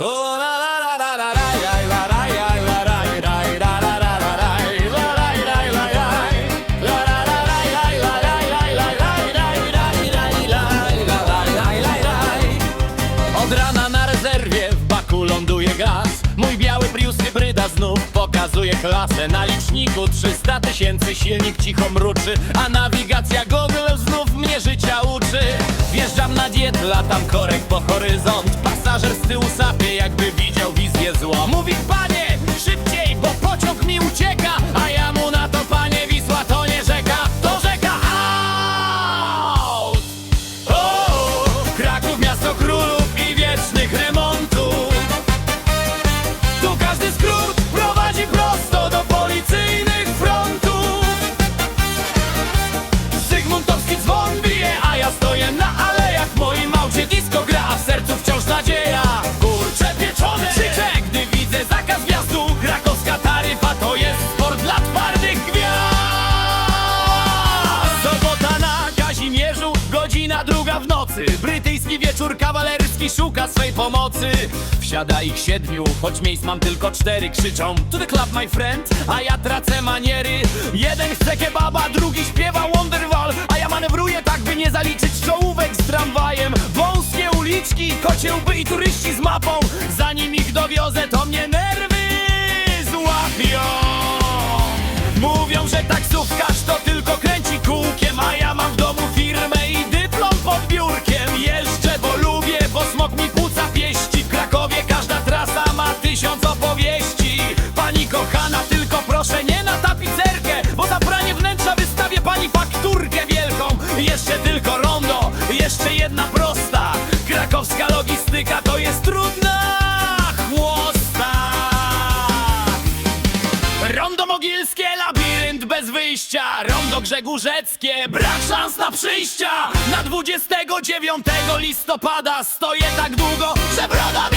Od rana na rezerwie w baku ląduje gaz Mój biały Prius hybryda znów pokazuje klasę Na liczniku 300 tysięcy silnik cicho mruczy A nawigacja Google znów mnie życia uczy Wjeżdżam na diet, latam korek po horyzont Pasażer z tyłu sapie jakby widział wizję złą Mówi panie, szybciej, bo pociąg mi ucieka A ja mu na to panie Wisła to nie rzeka, to rzeka Aut! O, Kraków miasto królów i wiecznych remontów. Tu każdy skrót prowadzi prosto do policyjnych frontów. Zygmuntowski dzwon bije, a ja stoję na alejach. W moim aucie disco gra, a w sercu wciąż nadzieja druga w nocy. Brytyjski wieczór kawalerski szuka swej pomocy. Wsiada ich siedmiu, choć miejsc mam tylko cztery. Krzyczą to the club my friend, a ja tracę maniery. Jeden chce kebaba, drugi śpiewa Wonderwall. A ja manewruję tak, by nie zaliczyć czołówek z tramwajem. Wąskie uliczki, kocie łby i turyści z mapą. Zanim ich dowiozę, to mnie nerwy złapią pani fakturkę wielką Jeszcze tylko rondo, jeszcze jedna prosta. Krakowska logistyka to jest trudna chłosta. Rondo Mogilskie, labirynt bez wyjścia. Rondo Grzegórzeckie, brak szans na przyjścia. Na 29 listopada stoję tak długo, że broda